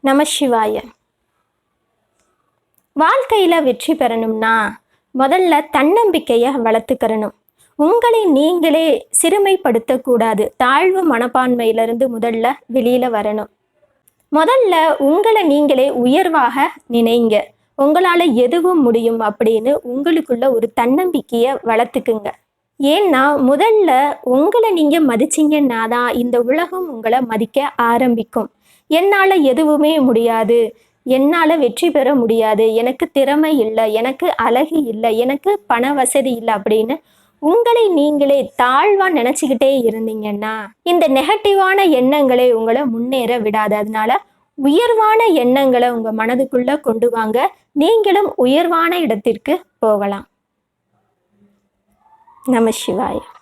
நம சிவாய. வாழ்க்கையில் வெற்றி பெறணும்னா முதல்ல தன்னம்பிக்கையை வளர்த்துக்கிறணும். உங்களை நீங்களே சிறுமைப்படுத்தக்கூடாது. தாழ்வு மனப்பான்மையிலிருந்து முதல்ல வெளியில் வரணும். முதல்ல உங்களை நீங்களே உயர்வாக நினைங்க. உங்களால் எதுவும் முடியும் அப்படின்னு உங்களுக்குள்ள ஒரு தன்னம்பிக்கையை வளர்த்துக்குங்க. ஏன்னா முதல்ல உங்களை நீங்கள் மதிச்சிங்கன்னா தான் இந்த உலகம் உங்களை மதிக்க ஆரம்பிக்கும். என்னால் எதுவுமே முடியாது. என்னால் வெற்றி பெற முடியாது. எனக்கு திறமை இல்லை. எனக்கு அழகு இல்லை. எனக்கு பண வசதி இல்லை அப்படின்னு உங்களை நீங்களே தாழ்வாக நினச்சிக்கிட்டே இருந்தீங்கன்னா இந்த நெகட்டிவான எண்ணங்களை உங்களை முன்னேற விடாது. அதனால உயர்வான எண்ணங்களை உங்கள் மனதுக்குள்ளே கொண்டு வாங்க. நீங்களும் உயர்வான இடத்திற்கு போகலாம். நம சிவாயா.